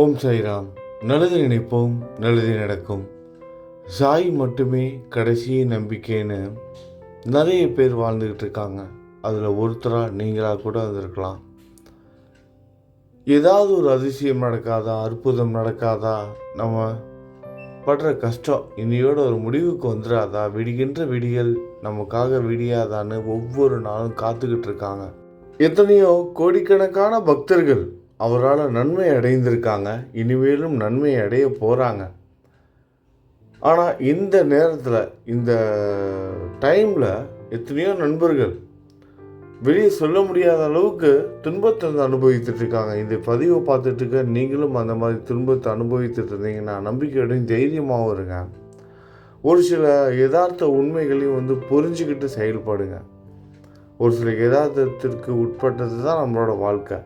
ஓம் சாய்ராம். நல்லது நினைப்போம் நல்லது நடக்கும். சாய் மட்டுமே கடைசி நம்பிக்கைன்னு நிறைய பேர் வாழ்ந்துக்கிட்டு இருக்காங்க. அதில் ஒருத்தராக நீங்களாக கூட வந்திருக்கலாம் ஏதாவது ஒரு அதிசயம் நடக்காதா அற்புதம் நடக்காதா நம்ம படுற கஷ்டம் இன்னையோட ஒரு முடிவுக்கு வந்துடாதா விடுகின்ற விடிகள் நமக்காக விடியாதான்னு ஒவ்வொரு நாளும் காத்துக்கிட்டு இருக்காங்க. எத்தனையோ கோடிக்கணக்கான பக்தர்கள் அவரால் நன்மை அடைந்திருக்காங்க. இனிமேலும் நன்மை அடைய போகிறாங்க ஆனால் இந்த நேரத்தில் இந்த டைமில் எத்தனையோ நண்பர்கள் வெளியே சொல்ல முடியாத அளவுக்கு துன்பத்தை வந்து அனுபவித்துட்டு இருக்காங்க. இந்த பதிவை பார்த்துட்டு இருக்க நீங்களும் அந்த மாதிரி துன்பத்தை அனுபவித்துட்டு இருந்தீங்கன்னா நம்பிக்கையோடையும் தைரியமாகவும் இருங்க. ஒரு சில யதார்த்த உண்மைகளையும் வந்து புரிஞ்சுக்கிட்டு செயல்படுங்க. ஒரு சில யதார்த்தத்திற்கு உட்பட்டது தான் நம்மளோட வாழ்க்கை.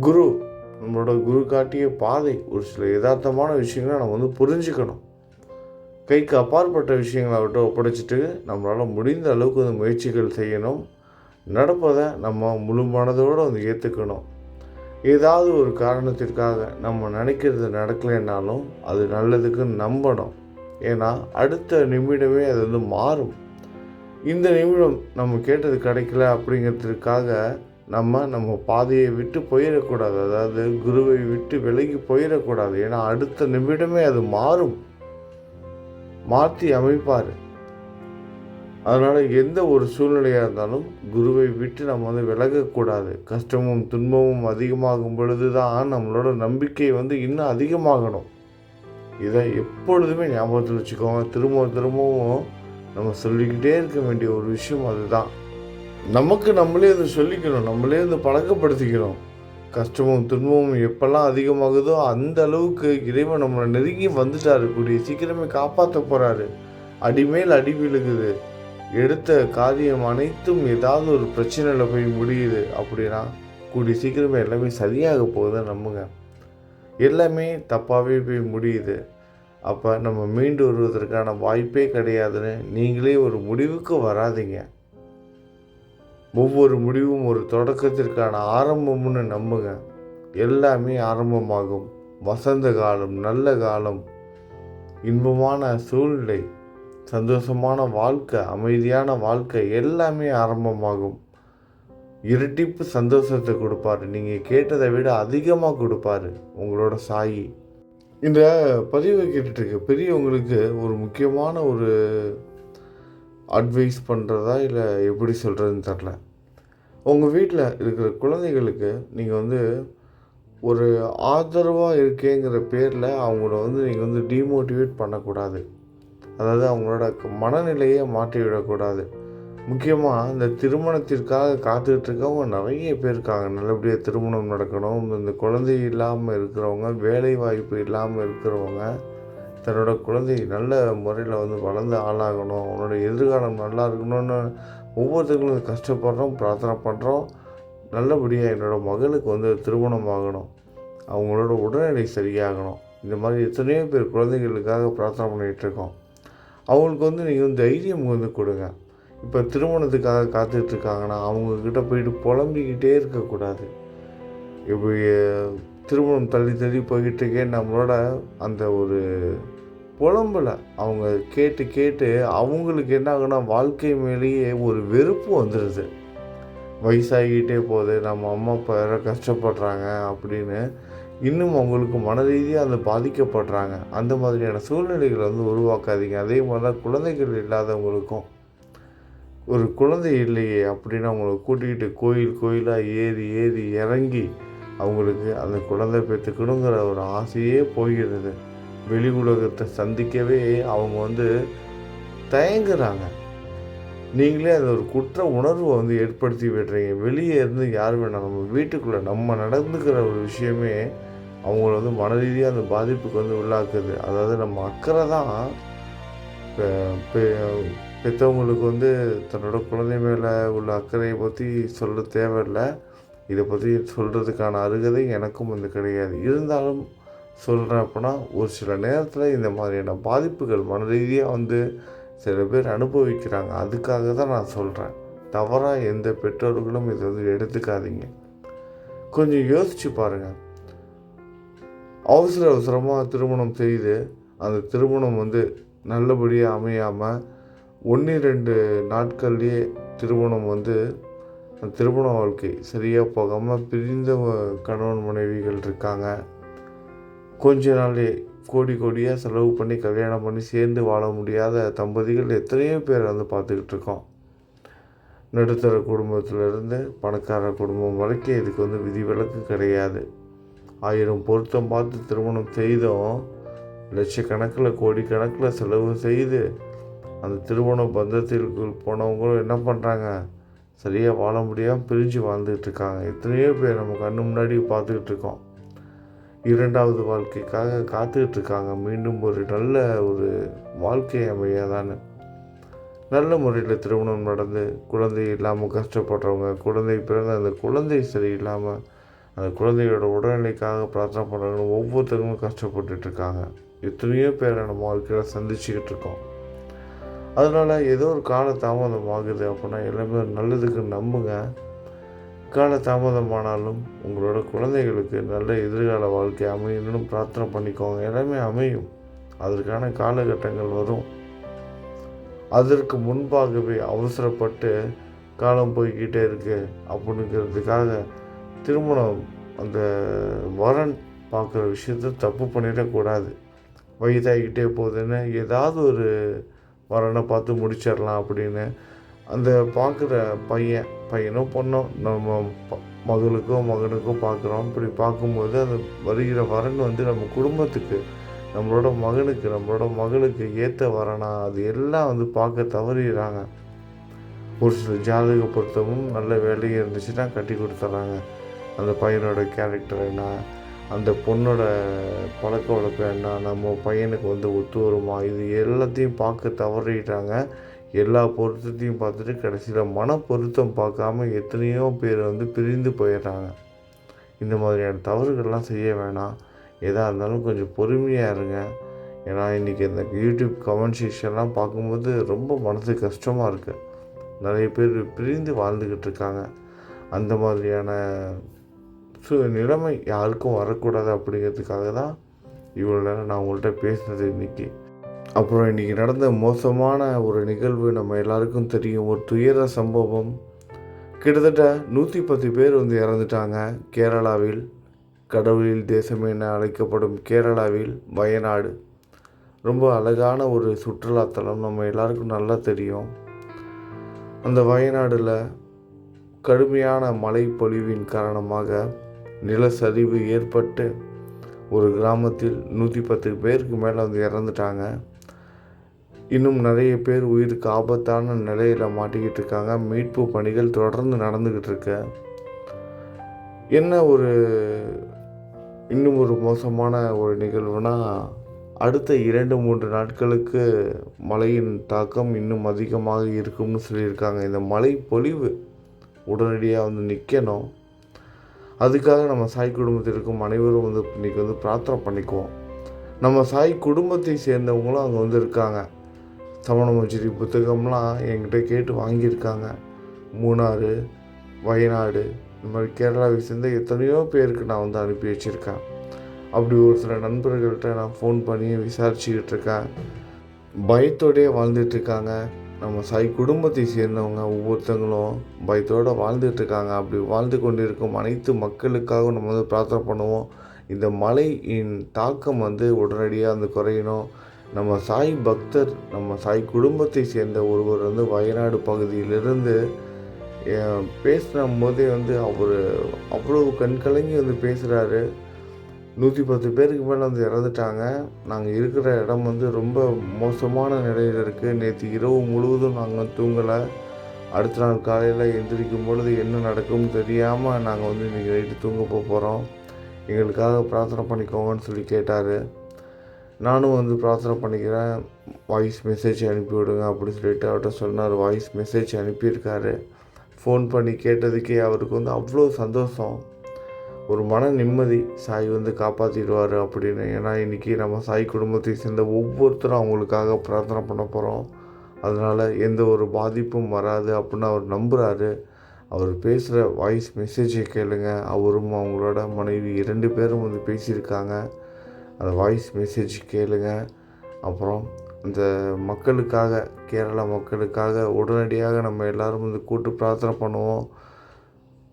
குரு நம்மளோட குரு காட்டிய பாதை ஒரு சில யதார்த்தமான விஷயங்களை நம்ம வந்து புரிஞ்சுக்கணும். கைக்கு அப்பாற்பட்ட விஷயங்களை ஒப்படைச்சிட்டு நம்மளால் முடிந்த அளவுக்கு வந்து முயற்சிகள் செய்யணும். நடப்பதை நம்ம முழு மனதோடு வந்து ஏற்றுக்கணும் ஏதாவது ஒரு காரணத்திற்காக நம்ம நினைக்கிறது நடக்கலைன்னாலும் அது நல்லதுக்கு நம்பணும். ஏன்னா அடுத்த நிமிடமே அது வந்து மாறும். இந்த நிமிடம் நம்ம கேட்டது கிடைக்கல அப்படிங்கிறதுக்காக நம்ம நம்ம பாதையை விட்டு போயிடக்கூடாது. அதாவது குருவை விட்டு விலகி போயிடக்கூடாது. ஏன்னா அடுத்த நிமிடமே அது மாறும். மாற்றி அமைப்பார். அதனால் எந்த ஒரு சூழ்நிலையாக இருந்தாலும் குருவை விட்டு நம்ம வந்து விலகக்கூடாது. கஷ்டமும் துன்பமும் அதிகமாகும் பொழுது தான் நம்மளோட நம்பிக்கை வந்து இன்னும் அதிகமாகணும். இதை எப்பொழுதுமே ஞாபகத்தில் வச்சுக்கோங்க. திரும்ப திரும்பவும் நம்ம சொல்லிக்கிட்டே இருக்க வேண்டிய ஒரு விஷயம் அதுதான். நமக்கு நம்மளே அதை சொல்லிக்கணும் நம்மளே அதை பழக்கப்படுத்திக்கிறோம் கஷ்டமும் துன்பமும் எப்பெல்லாம் அதிகமாகுதோ அந்த அளவுக்கு இறைவன் நம்மளை நெருங்கி வந்துட்டாரு. கூடிய சீக்கிரமே காப்பாற்ற போகிறாரு அடிமேல் அடி விழுகுது. எடுத்த காரியம் அனைத்தும் ஏதாவது ஒரு பிரச்சனையில் போய் முடியுது அப்படின்னா கூடிய சீக்கிரமே எல்லாமே சரியாக போகுதுன்னு நம்புங்க. எல்லாமே தப்பாகவே போய் முடியுது. அப்போ நம்ம மீண்டு வருவதற்கான வாய்ப்பே கிடையாதுன்னு நீங்களே ஒரு முடிவுக்கு வராதீங்க. ஒவ்வொரு முடிவும் ஒரு தொடக்கத்திற்கான ஆரம்பம்னு நம்புங்க. எல்லாமே ஆரம்பமாகும். வசந்த காலம் நல்ல காலம் இன்பமான சூழ்நிலை சந்தோஷமான வாழ்க்கை அமைதியான வாழ்க்கை எல்லாமே ஆரம்பமாகும். இரட்டிப்பு சந்தோஷத்தை கொடுப்பாரு. நீங்கள் கேட்டதை விட அதிகமாக கொடுப்பாரு உங்களோட சாயி. இந்த பதிவை கேட்டுட்ருக்க பெரியவங்களுக்கு ஒரு முக்கியமான ஒரு அட்வைஸ் பண்ணுறதா இல்லை எப்படி சொல்கிறதுன்னு தெரில உங்கள் வீட்டில் இருக்கிற குழந்தைகளுக்கு நீங்கள் வந்து ஒரு ஆதரவாக இருக்கேங்கிற பேரில் அவங்கள வந்து நீங்கள் வந்து டிமோட்டிவேட் பண்ணக்கூடாது. அதாவது அவங்களோட மனநிலையை மாற்றி விடக்கூடாது முக்கியமாக இந்த திருமணத்திற்காக காத்துக்கிட்டு இருக்கவங்க நிறைய பேர் இருக்காங்க நல்லபடியாக திருமணம் நடக்கணும். இந்த குழந்தை இல்லாமல் இருக்கிறவங்க வேலை வாய்ப்பு இல்லாமல் இருக்கிறவங்க தன்னோட குழந்தை நல்ல முறையில் வந்து வளர்ந்து ஆளாகணும். அவனோட எதிர்காலம் நல்லா இருக்கணும்னு ஒவ்வொருத்தங்களும் கஷ்டப்படுறோம் பிரார்த்தனை பண்ணுறோம் நல்லபடியாக என்னோடய மகளுக்கு வந்து திருமணம் ஆகணும். அவங்களோட உடல்நிலை சரியாகணும். இந்த மாதிரி எத்தனையோ பேர் குழந்தைகளுக்காக பிரார்த்தனை பண்ணிகிட்ருக்கோம் அவங்களுக்கு வந்து நீங்கள் வந்து தைரியம் வந்து கொடுங்க. இப்போ திருமணத்துக்காக காத்துட்ருக்காங்கன்னா அவங்கக்கிட்ட போயிட்டு புலம்பிக்கிட்டே இருக்கக்கூடாது. இப்படி திருமணம் தள்ளி தள்ளி போய்கிட்டு இருக்கே நம்மளோட அந்த ஒரு புலம்பலை. அவங்க கேட்டு கேட்டு அவங்களுக்கு என்ன ஆகுனா வாழ்க்கை மேலேயே ஒரு வெறுப்பு வந்துடுது வயசாகிக்கிட்டே போகுது நம்ம அம்மா அப்பா யாரோ கஷ்டப்படுறாங்க அப்படின்னு இன்னும் அவங்களுக்கு மன ரீதியாக அந்த பாதிக்கப்படுறாங்க. அந்த மாதிரியான சூழ்நிலைகளை வந்து உருவாக்காதீங்க. அதே மாதிரி தான் குழந்தைகள் இல்லாதவங்களுக்கும். ஒரு குழந்தை இல்லையே அப்படின்னு அவங்கள கூட்டிக்கிட்டு கோயில் கோயிலாக ஏறி ஏறி இறங்கி அவங்களுக்கு அந்த குழந்தை பெற்றுக்கணுங்கிற ஒரு ஆசையே போகிறது வெளி உலகத்தை சந்திக்கவே அவங்க வந்து தயங்குறாங்க. நீங்களே அந்த ஒரு குற்ற உணர்வை வந்து ஏற்படுத்தி விடுறீங்க. வெளியே இருந்து யார் வேணால் நம்ம வீட்டுக்குள்ளே நம்ம நடந்துக்கிற ஒரு விஷயமே அவங்கள வந்து மன ரீதியாக அந்த பாதிப்புக்கு வந்து உள்ளாக்குது. அதாவது நம்ம அக்கறை தான் பெற்றவங்களுக்கு வந்து தன்னோட குழந்தை மேலே உள்ள அக்கறையை பற்றி சொல்ல தேவையில்லை. இதை பற்றி சொல்கிறதுக்கான அருகதை எனக்கும் வந்து கிடையாது. இருந்தாலும் சொல்கிறேன் அப்படின்னா ஒரு சில நேரத்தில் இந்த மாதிரியான பாதிப்புகள் மன ரீதியாக வந்து சில பேர் அனுபவிக்கிறாங்க. அதுக்காக தான் நான் சொல்கிறேன் தவறாக எந்த பெற்றோர்களும் இதை வந்து எடுத்துக்காதீங்க. கொஞ்சம் யோசித்து பாருங்கள் அவசர அவசரமாக திருமணம் செய்து அந்த திருமணம் வந்து நல்லபடியாக அமையாமல் ஒன்று ரெண்டு நாட்கள்லேயே திருமணம் வந்து அந்த திருமண வாழ்க்கை சரியாக போகாமல் பிரிந்த கணவன் மனைவிகள் இருக்காங்க. கொஞ்ச நாளே கோடி கோடியாக செலவு பண்ணி கல்யாணம் பண்ணி சேர்ந்து வாழ முடியாத தம்பதிகள் எத்தனையோ பேர் வந்து பார்த்துக்கிட்டு இருக்கோம். நடுத்தர குடும்பத்திலிருந்து பணக்கார குடும்பம் வரைக்கும் இதுக்கு வந்து விதிவிலக்கு கிடையாது. ஆயிரம் பொருத்தம் பார்த்து திருமணம் செய்தும். லட்சக்கணக்கில் கோடிக்கணக்கில் செலவு செய்து அந்த திருமண பந்தத்திற்குள் போனவங்களும் என்ன பண்ணுறாங்க சரியாக வாழ முடியாமல் பிரிஞ்சு வாழ்ந்துக்கிட்டு இருக்காங்க. எத்தனையோ பேர் நம்ம கண்ணு முன்னாடி பார்த்துக்கிட்டு இருக்கோம். இரண்டாவது வாழ்க்கைக்காக காத்துக்கிட்டு இருக்காங்க மீண்டும் ஒரு நல்ல ஒரு வாழ்க்கை அமையாதான்னு. நல்ல முறையில் திருமணம் நடந்து குழந்தை இல்லாமல் கஷ்டப்படுறவங்க குழந்தை பிறந்த அந்த குழந்தை சரியில்லாமல் அந்த குழந்தையோட உடல்நிலைக்காக பிரார்த்தனை பண்ணுறவங்க ஒவ்வொருத்தருக்கும் கஷ்டப்பட்டுட்டு இருக்காங்க எத்தனையோ பேரை நம்ம வாழ்க்கையில் சந்திச்சுக்கிட்டு இருக்கோம் அதனால் ஏதோ ஒரு கால தாமதம் ஆகுது அப்படின்னா எல்லாமே நல்லதுக்கு நம்புங்க. கால தாமதமானாலும் உங்களோட குழந்தைகளுக்கு நல்ல எதிர்கால வாழ்க்கை அமையணும்னு பிரார்த்தனை பண்ணிக்கோங்க. எல்லாமே அமையும். அதற்கான காலகட்டங்கள் வரும். அதற்கு முன்பாகவே அவசரப்பட்டு காலம் போய்கிட்டே இருக்கு அப்படிங்கிறதுக்காக திருமணம் அந்த வரன் பார்க்குற விஷயத்த தப்பு பண்ணிடக்கூடாது. வயதாகிக்கிட்டே போகுதுன்னு ஏதாவது ஒரு வரனை பார்த்து முடிச்சிடலாம் அப்படின்னு அந்த பார்க்குற பையன் பையனோ பொண்ணோ நம்ம மகளுக்கோ மகனுக்கோ பார்க்குறோம். இப்படி பார்க்கும்போது அந்த வருகிற வரன் வந்து நம்ம குடும்பத்துக்கு நம்மளோட மகனுக்கு நம்மளோட மகளுக்கு ஏற்ற வரனா அது எல்லாம் வந்து பார்க்க தவறிடுறாங்க. ஒரு சில ஜாதக பொருத்தமும் நல்ல வேலையும் இருந்துச்சுன்னா கட்டி கொடுத்துட்றாங்க. அந்த பையனோட கேரக்டர் என்ன? அந்த பொண்ணோட பழக்க வழக்கம் என்ன? நம்ம பையனுக்கு வந்து ஒத்து வருமா? இது எல்லாத்தையும் பார்க்க தவறிடுறாங்க எல்லா பொருத்தத்தையும் பார்த்துட்டு கடைசியில் மன பொருத்தம் பார்க்காம எத்தனையோ பேர் வந்து பிரிந்து போயிடுறாங்க. இந்த மாதிரியான தவறுகள்லாம் செய்ய வேணாம். எதாக இருந்தாலும் கொஞ்சம் பொறுமையாக இருங்க. ஏன்னா இன்றைக்கி இந்த யூடியூப் கமெண்ட் செக்ஷன்லாம் பார்க்கும்போது ரொம்ப மனது கஷ்டமாக இருக்குது நிறைய பேர் பிரிந்து வாழ்ந்துக்கிட்டு இருக்காங்க. அந்த மாதிரியான சு நிலைமை யாருக்கும் வரக்கூடாது அப்படிங்கிறதுக்காக தான் இவ்வளோ நேரம் நான் உங்கள்கிட்ட பேசினது இன்றைக்கி அப்புறம் இன்றைக்கி நடந்த மோசமான ஒரு நிகழ்வு நம்ம எல்லாருக்கும் தெரியும். ஒரு துயர சம்பவம். கிட்டத்தட்ட நூற்றி பத்து பேர் வந்து இறந்துட்டாங்க. கேரளாவில். கடவுளில் தேசம் என அழைக்கப்படும் கேரளாவில் வயநாடு. ரொம்ப அழகான ஒரு சுற்றுலாத்தலம் நம்ம எல்லாருக்கும் நல்லா தெரியும். அந்த வயநாடில் கடுமையான மழை பொழிவின் காரணமாக நிலச்சரிவு ஏற்பட்டு ஒரு கிராமத்தில் நூற்றி பத்து பேருக்கு மேலே வந்து இறந்துட்டாங்க. இன்னும் நிறைய பேர் உயிருக்கு ஆபத்தான நிலையில் மாட்டிக்கிட்டு இருக்காங்க. மீட்பு பணிகள் தொடர்ந்து நடந்துக்கிட்டு இருக்கு. என்ன ஒரு இன்னும் ஒரு மோசமான ஒரு நிகழ்வுனா அடுத்த இரண்டு மூன்று நாட்களுக்கு மழையின் தாக்கம் இன்னும் அதிகமாக இருக்கும்னு சொல்லியிருக்காங்க. இந்த மழை பொழிவு உடனடியாக வந்து நிற்கணும் அதுக்காக நம்ம சாய் குடும்பத்தில் இருக்கும் அனைவரும் வந்து இன்றைக்கி வந்து பிரார்த்தனை பண்ணிக்குவோம். நம்ம சாய் குடும்பத்தை சேர்ந்தவங்களும் அங்கே வந்து இருக்காங்க. சமணமச்சிரி புத்தகம்லாம் என்கிட்ட கேட்டு வாங்கியிருக்காங்க. மூணாறு வயநாடு இந்த மாதிரி கேரளாவை சேர்ந்த எத்தனையோ பேருக்கு நான் வந்து அனுப்பி வச்சுருக்கேன். அப்படி ஒரு சில நண்பர்கள்ட்ட நான் ஃபோன் பண்ணி விசாரிச்சுக்கிட்டு இருக்கேன் பயத்தோடயே வாழ்ந்துட்டு இருக்காங்க நம்ம சாய் குடும்பத்தை சேர்ந்தவங்க ஒவ்வொருத்தங்களும் பயத்தோடு வாழ்ந்துட்டுருக்காங்க அப்படி வாழ்ந்து கொண்டிருக்கும் அனைத்து மக்களுக்காகவும் நம்ம வந்து பிரார்த்தனை பண்ணுவோம். இந்த மழையின் தாக்கம் வந்து உடனடியாக வந்து குறையணும். நம்ம சாய் பக்தர் நம்ம சாய் குடும்பத்தை சேர்ந்த ஒருவர் வந்து வயநாடு பகுதியிலிருந்து அஹ், பேசின போதே வந்து அவர் அவ்வளோ கண்கலங்கி வந்து பேசுகிறாரு நூற்றி பத்து பேருக்கு மேலே வந்து இறந்துட்டாங்க. நாங்கள் இருக்கிற இடம் வந்து ரொம்ப மோசமான நிலையில் இருக்குது நேற்று இரவு முழுவதும் நாங்கள் தூங்கலை. அடுத்த நாள் காலையில் எந்திரிக்கும் பொழுது என்ன நடக்கும்னு தெரியாமல் நாங்கள் வந்து இன்றைக்கி நைட்டு தூங்க போக போகிறோம் எங்களுக்காக பிரார்த்தனை பண்ணிக்கோங்கன்னு சொல்லி கேட்டார். நானும் வந்து பிரார்த்தனை பண்ணிக்கிறேன். வாய்ஸ் மெசேஜ் அனுப்பி விடுங்க அப்படின்னு சொல்லிட்டு அவர்கிட்ட சொன்னார். வாய்ஸ் மெசேஜ் அனுப்பியிருக்காரு. ஃபோன் பண்ணி கேட்டதுக்கே அவருக்கு வந்து அவ்வளோ சந்தோஷம். ஒரு மன நிம்மதி சாய் வந்து காப்பாற்றிடுவார் அப்படின்னு. ஏன்னா இன்றைக்கி நம்ம சாய் குடும்பத்தை சேர்ந்த ஒவ்வொருத்தரும் அவங்களுக்காக பிரார்த்தனை பண்ண போகிறோம் அதனால் எந்த ஒரு பாதிப்பும் வராது அப்படின்னு அவர் நம்புகிறாரு அவர் பேசுகிற வாய்ஸ் மெசேஜை கேளுங்க. அவரும் அவங்களோட மனைவி இரண்டு பேரும் வந்து பேசியிருக்காங்க. அந்த வாய்ஸ் மெசேஜ் கேளுங்க. அப்புறம் இந்த மக்களுக்காக கேரளா மக்களுக்காக உடனடியாக நம்ம எல்லோரும் வந்து கூட்டு பிரார்த்தனை பண்ணுவோம்.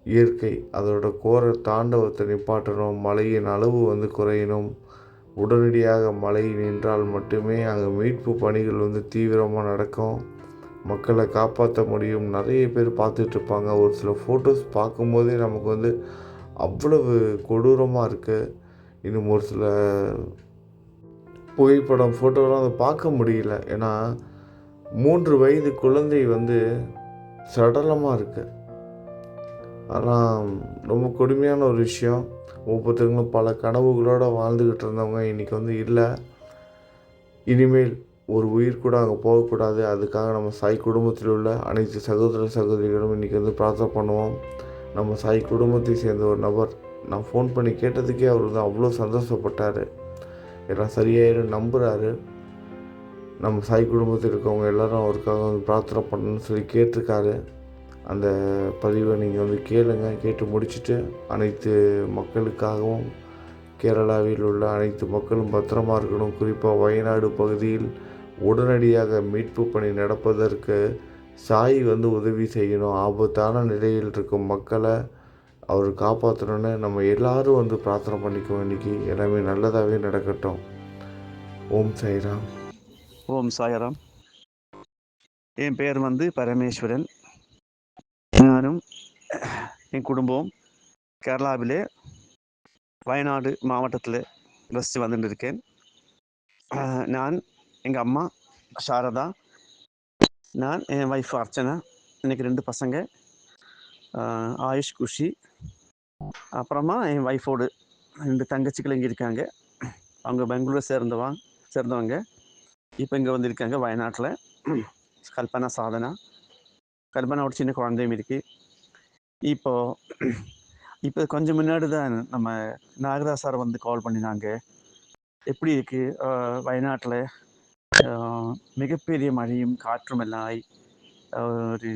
இயற்கை அதோட கோர தாண்டவத்தை நிப்பாட்டணும். மழையின் அளவு வந்து குறையணும். உடனடியாக மழை நின்றால் மட்டுமே அங்கே மீட்பு பணிகள் வந்து தீவிரமாக நடக்கும். மக்களை காப்பாற்ற முடியும். நிறைய பேர் பார்த்துட்ருப்பாங்க ஒரு சில ஃபோட்டோஸ் பார்க்கும்போதே நமக்கு வந்து அவ்வளவு கொடூரமாக இருக்குது இன்னும் ஒரு சில புகைப்படம் ஃபோட்டோலாம் அதை பார்க்க முடியல. ஏன்னா மூன்று வயது குழந்தை வந்து சடலமாக இருக்குது ஆனால் ரொம்ப கொடுமையான ஒரு விஷயம். ஒவ்வொருத்தவங்களும் பல கனவுகளோடு வாழ்ந்துக்கிட்டு இருந்தவங்க இன்றைக்கி வந்து இல்லை. இனிமேல் ஒரு உயிர் கூட அங்கே போகக்கூடாது. அதுக்காக நம்ம சாய் குடும்பத்தில் உள்ள அனைத்து சகோதர சகோதரிகளும் இன்றைக்கி வந்து பிரார்த்தனை பண்ணுவோம். நம்ம சாய் குடும்பத்தை சேர்ந்த ஒரு நபர் நான் ஃபோன் பண்ணி கேட்டதுக்கே அவர் வந்து அவ்வளோ சந்தோஷப்பட்டார். எல்லாம் சரியாயிரும் நம்புகிறாரு நம்ம சாய் குடும்பத்தில் இருக்கவங்க எல்லோரும் அவருக்காக வந்து பிரார்த்தனை பண்ணணும்னு சொல்லி கேட்டிருக்காரு. அந்த பதிவை நீங்கள் வந்து கேளுங்க. கேட்டு முடிச்சுட்டு அனைத்து மக்களுக்காகவும் கேரளாவில் உள்ள அனைத்து மக்களும் பத்திரமா இருக்கணும். குறிப்பாக வயநாடு பகுதியில் உடனடியாக மீட்பு பணி நடப்பதற்கு சாய் வந்து உதவி செய்யணும். ஆபத்தான நிலையில் இருக்கும் மக்களை அவர் காப்பாற்றணுன்னு நம்ம எல்லாரும் வந்து பிரார்த்தனை பண்ணிக்குவோம். இன்றைக்கி எல்லாமே நல்லதாகவே நடக்கட்டும். ஓம் சாய்ராம். ஓம் சாய்ராம். என் பேர் வந்து பரமேஸ்வரன். நானும் என் குடும்பம் கேரளாவிலே வயநாடு மாவட்டத்தில் வசித்து வந்துட்டு இருக்கேன் நான் எங்கள் அம்மா சாரதா. நான் என் ஒய்ஃப் அர்ச்சனா. இன்னைக்கு ரெண்டு பசங்க. ஆயுஷ் குஷி. அப்புறமா என் ஒய்ஃபோடு ரெண்டு தங்கச்சிகள் இங்கே இருக்காங்க. அவங்க பெங்களூரை சேர்ந்தவா சேர்ந்தவங்க. இப்போ இங்கே வந்திருக்காங்க வயநாட்டில். கல்பனா சாதனா. கல்பனாவோட சின்ன குழந்தையும் இருக்குது இப்போது இப்போ கொஞ்சம் முன்னாடி தான் நம்ம நாகராஜ் சார் வந்து கால் பண்ணினாங்க. எப்படி இருக்குது வயநாட்டில் மிகப்பெரிய மழையும் காற்றும் எல்லாம் ஒரு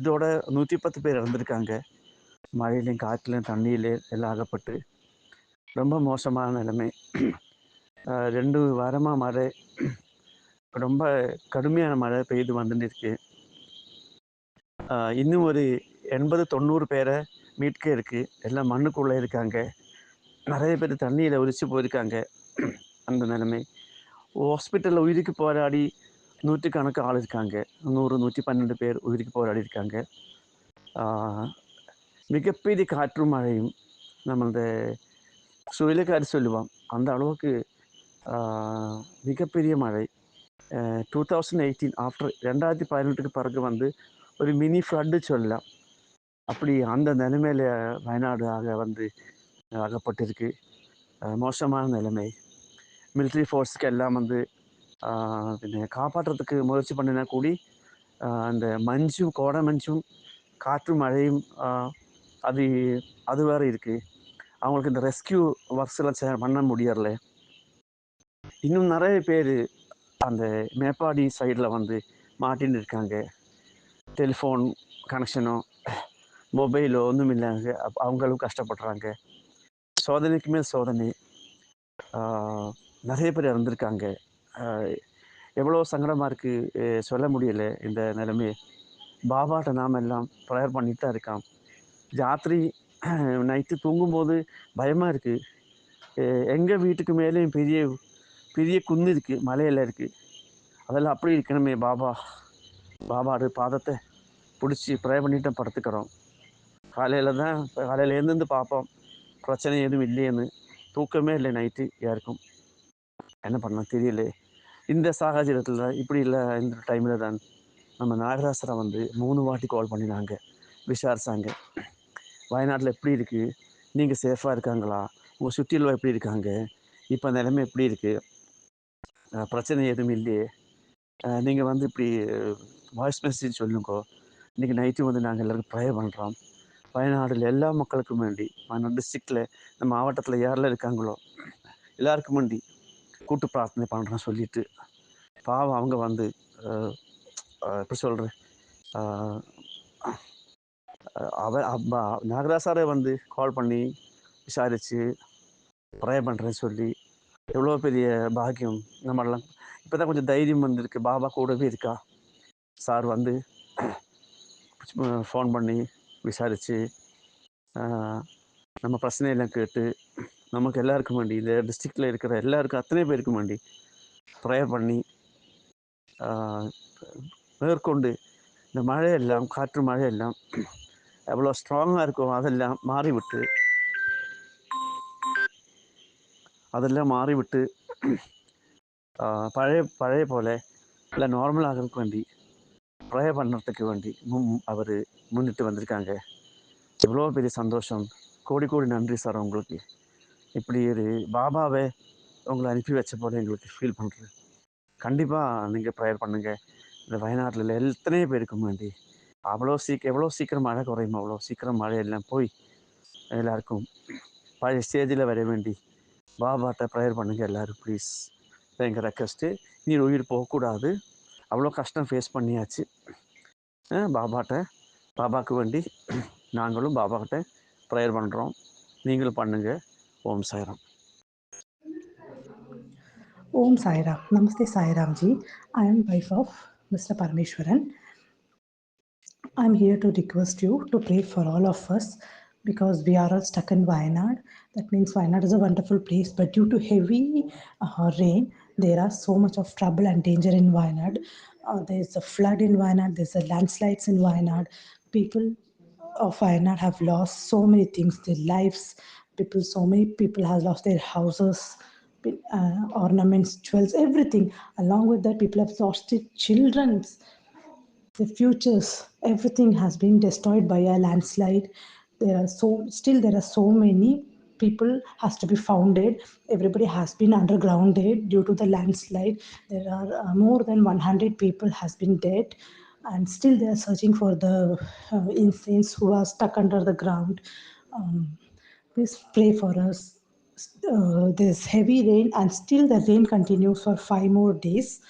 இதோட நூற்றி பத்து பேர் இறந்துருக்காங்க. மழையிலையும் காற்றுலையும் தண்ணியிலே எல்லாம் அகப்பட்டு ரொம்ப மோசமான நிலைமை. ரெண்டு வாரமாக மழை. ரொம்ப கடுமையான மழை பெய்து வந்துட்டு இருக்கு. இன்னும் ஒரு எண்பது தொண்ணூறு பேரை மீட்க இருக்குது எல்லாம் மண்ணுக்குள்ளே இருக்காங்க. நிறைய பேர் தண்ணியில் உரிச்சு போயிருக்காங்க. அந்த நிலைமை. ஹாஸ்பிட்டலில் உயிருக்கு போராடி நூற்றுக்கணக்கு ஆள் இருக்காங்க. நூறு நூற்றி பன்னெண்டு பேர் உயிருக்கு போராடி இருக்காங்க. மிகப்பெரிய காற்றும் மழையும் நம்ம இந்த சுழலுக்காரி சொல்லுவோம் அந்த அளவுக்கு மிகப்பெரிய மழை டூ தௌசண்ட் எயிட்டீன் ஆஃப்டர் ரெண்டாயிரத்தி பதினெட்டுக்கு பிறகு வந்து ஒரு மினி ஃப்ளட்டு சொல்லலாம் அப்படி அந்த நிலைமையில் வயநாடு ஆக வந்து அகப்பட்டிருக்கு மோசமான நிலைமை மிலிட்ரி ஃபோர்ஸுக்கு எல்லாம் வந்து പിന്നെ காப்பாற்றுறதுக்கு முயற்சி பண்ணினா கூடி அந்த மஞ்சும் கோடை மஞ்சும் காற்று மழையும் அது அது வேறு இருக்குது அவங்களுக்கு இந்த ரெஸ்கியூ ஒர்க்ஸ்லாம் பண்ண முடியறல. இன்னும் நிறைய பேர் அந்த மேப்பாடி சைடில் வந்து மாட்டின்னு இருக்காங்க. டெலிஃபோன் கனெக்ஷனோ மொபைலோ ஒன்றும் இல்லைங்க அவங்களும் கஷ்டப்படுறாங்க. சோதனைக்கு மேல் சோதனை. நிறைய பேர் இறந்துருக்காங்க. எவ்வளோ சங்கடமாக இருக்குது சொல்ல முடியலை இந்த நிலைமை பாபாட்ட நாம் எல்லாம் ப்ரேயர் பண்ணிட்டு தான் இருக்கான் ராத்திரி நைட்டு தூங்கும்போது பயமாக இருக்குது எங்கள் வீட்டுக்கு மேலேயும் பெரிய பெரிய குன்று இருக்குது மலையில் இருக்குது அதெல்லாம் அப்படி இருக்கணுமே பாபா. பாபாடு பாதத்தை பிடிச்சி ப்ரே பண்ணிட்டு படுத்துக்கிறோம். காலையில் தான் காலையில் எழுந்து பார்ப்போம். பிரச்சனை எதுவும் இல்லையேன்னு. தூக்கமே இல்லை நைட்டு யாருக்கும். என்ன பண்ண தெரியல. இந்த சாகச்சரியத்தில் இப்படி இல்லை இந்த டைமில் தான் நம்ம நாகராசரை வந்து மூணு வாட்டி கால் பண்ணினாங்க. விசாரிச்சாங்க. வயநாட்டில் எப்படி இருக்குது நீங்கள் சேஃபாக இருக்காங்களா? உங்கள் சுற்றிலும் எப்படி இருக்காங்க? இப்போ நிலைமை எப்படி இருக்குது பிரச்சனை எதுவும் இல்லையே. நீங்கள் வந்து இப்படி வாய்ஸ் மெசேஜ் சொல்லுங்கோ. இன்றைக்கி நைட்டு வந்து நாங்கள் எல்லோருக்கும் ப்ரே பண்ணுறோம் வயநாடில் எல்லா மக்களுக்கும் வேண்டி வயநாடு டிஸ்ட்ரிக்டில் இந்த மாவட்டத்தில் யாரெல்லாம் இருக்காங்களோ எல்லாருக்கும் வேண்டி கூட்டு பிரார்த்தனை பண்ணுறேன் சொல்லிட்டு பாவம் அவங்க வந்து எப்படி சொல்கிறேன் அவர் நாகராஜ் சாரே வந்து கால் பண்ணி விசாரித்து ப்ரே பண்ணுறேன்னு சொல்லி எவ்வளோ பெரிய பாக்கியம் நம்மளாம் இப்போ தான் கொஞ்சம் தைரியம் வந்திருக்கு. பாபா கூடவே இருக்கா? சார் வந்து ஃபோன் பண்ணி விசாரித்து நம்ம பிரச்சனையெல்லாம் கேட்டு நமக்கு எல்லாருக்கும் வேண்டி இந்த டிஸ்ட்ரிக்டில் இருக்கிற எல்லாருக்கும் அத்தனை பேருக்கும் வேண்டி ப்ரேயர் பண்ணி மேற்கொண்டு இந்த மழையெல்லாம் காற்று மழையெல்லாம் எவ்வளோ ஸ்ட்ராங்காக இருக்கும் அதெல்லாம் மாறிவிட்டு அதெல்லாம் மாறிவிட்டு பழைய பழைய போல இல்லை நார்மல் வேண்டி ப்ரேயர் பண்ணுறதுக்கு வேண்டி முன் அவர் முன்னிட்டு வந்திருக்காங்க. எவ்வளோ பெரிய சந்தோஷம். கோடி கோடி நன்றி சார் உங்களுக்கு. இப்படி ஒரு பாபாவை உங்களை அனுப்பி வச்ச போல எங்களுக்கு ஃபீல் பண்ணுறேன் கண்டிப்பாக நீங்கள் ப்ரேயர் பண்ணுங்கள் இந்த வயநாட்டில் எத்தனையோ பேருக்கும் வேண்டி. அவ்வளோ சீக்கிரம் எவ்வளோ சீக்கிரம் மழை குறையும் அவ்வளோ சீக்கிரம் மழையெல்லாம் போய் எல்லாருக்கும் பழைய ஸ்டேஜில் வர வேண்டி பாபாட்ட ப்ரேயர் பண்ணுங்கள் எல்லோரும் ப்ளீஸ் எங்கள் ரெக்வஸ்ட்டு நீ உயிர் போகக்கூடாது. அவ்வளோ கஷ்டம் ஃபேஸ் பண்ணியாச்சு. பாபாட்ட பாபாவுக்கு வேண்டி நாங்களும் பாபாக்கிட்ட ப்ரேயர் பண்ணுறோம் நீங்களும் பண்ணுங்கள் Om Sairam. Om Sairam. Namaste Sairamji. I Ram wife of mister Parameswaran. I'm here to request you to pray for all of us because we are all stuck in Wayanad. That means Wayanad is a wonderful place, but due to heavy uh, rain, there are so much of trouble and danger in Wayanad. Uh, there's a flood in Wayanad. There's a landslides in Wayanad. People of Wayanad have lost so many things, their lives. People, so many people have lost their houses, uh, ornaments, jewels, everything. Along with that, people have lost their children's the futures everything has been destroyed by a landslide. There are so still there are so many people has to be founded. Everybody has been undergrounded due to the landslide. There are uh, more than 100 people has been dead and still they are searching for the uh, insanes who are stuck under the ground. Um, please pray for us. Uh, there's heavy rain and still the rain continues for five more days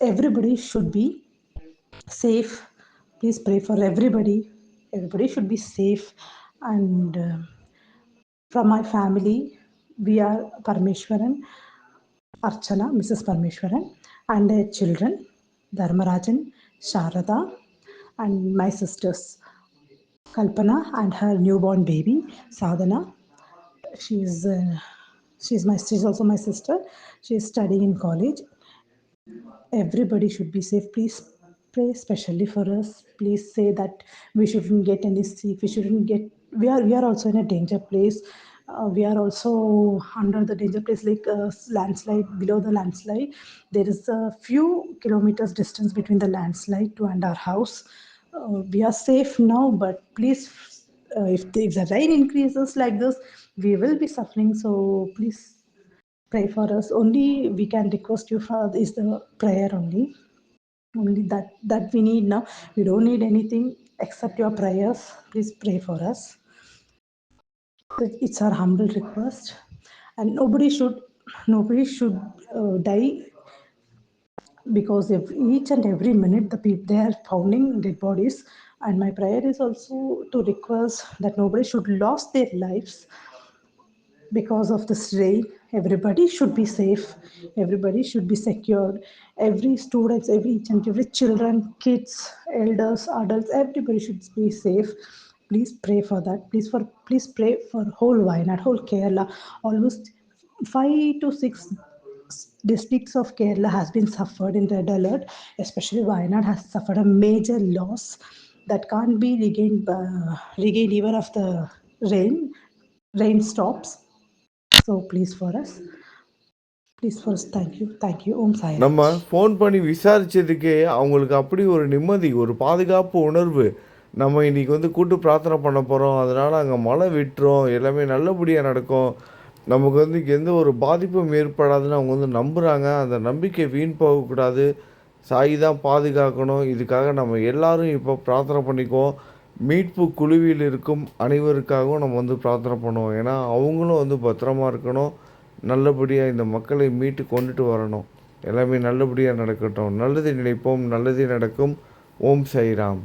everybody should be safe. Please pray for everybody. Everybody should be safe. And uh, from my family we are parmeshwaran archana mrs parmeshwaran and their children dharmarajan sharada and my sisters kalpana and her newborn baby sadhana. She's uh, she's my she's also my sister. She's studying in college everybody should be safe. Please pray especially for us. Please say that we shouldn't get any sick. We shouldn't get we are we are also in a danger place. Uh, we are also under the danger place like uh, landslide below the landslide. There is a few kilometers distance between the landslide to and our house. Uh, we are safe now but please uh, if, the, if the rain increases like this we will be suffering. So please pray for us. Only we can request you for is the prayer only. Only that that we need now. We don't need anything except your prayers. Please pray for us. It's our humble request. And nobody should nobody should uh, die because if each and every minute the people they are finding dead bodies. And my prayer is also to request that nobody should lose their lives because of this rain everybody should be safe. Everybody should be secured. Every students every each and every children kids elders adults everybody should be safe. Please pray for that. Please for please pray for whole Wayanad whole Kerala. Almost five to six districts of Kerala has been suffered in red alert. Especially Wayanad has suffered a major loss that can't be regained uh, regained even after rain rain stops please for us. Thank you. Thank you. Om sai Ram. நம்ம phone பண்ணி விசாரிச்சதுக்கே அவங்களுக்கு அப்படி ஒரு நிம்மதி ஒரு பாதுகாப்பு உணர்வு. நம்ம இன்னைக்கு வந்து கூட்டு பிரார்த்தனை பண்ண போகிறோம் அதனால் அங்கே மழை விட்டுரும். எல்லாமே நல்லபடியாக நடக்கும். நமக்கு வந்து எந்த ஒரு பாதிப்பும் ஏற்படாதுன்னு அவங்க வந்து நம்புகிறாங்க அந்த நம்பிக்கை வீண் போகக்கூடாது. சாய் தான் பாதுகாக்கணும். இதுக்காக நம்ம எல்லாரும் இப்போ பிரார்த்தனை பண்ணிக்குவோம். மீட்பு குழுவில் இருக்கும் அனைவருக்காகவும் நம்ம வந்து பிரார்த்தனை பண்ணுவோம். ஏன்னா அவங்களும் வந்து பத்திரமா இருக்கணும். நல்லபடியாக இந்த மக்களை மீட்டு கொண்டுட்டு வரணும். எல்லாமே நல்லபடியாக நடக்கட்டும். நல்லது நினைப்போம். நல்லதே நடக்கும். ஓம் சைராம்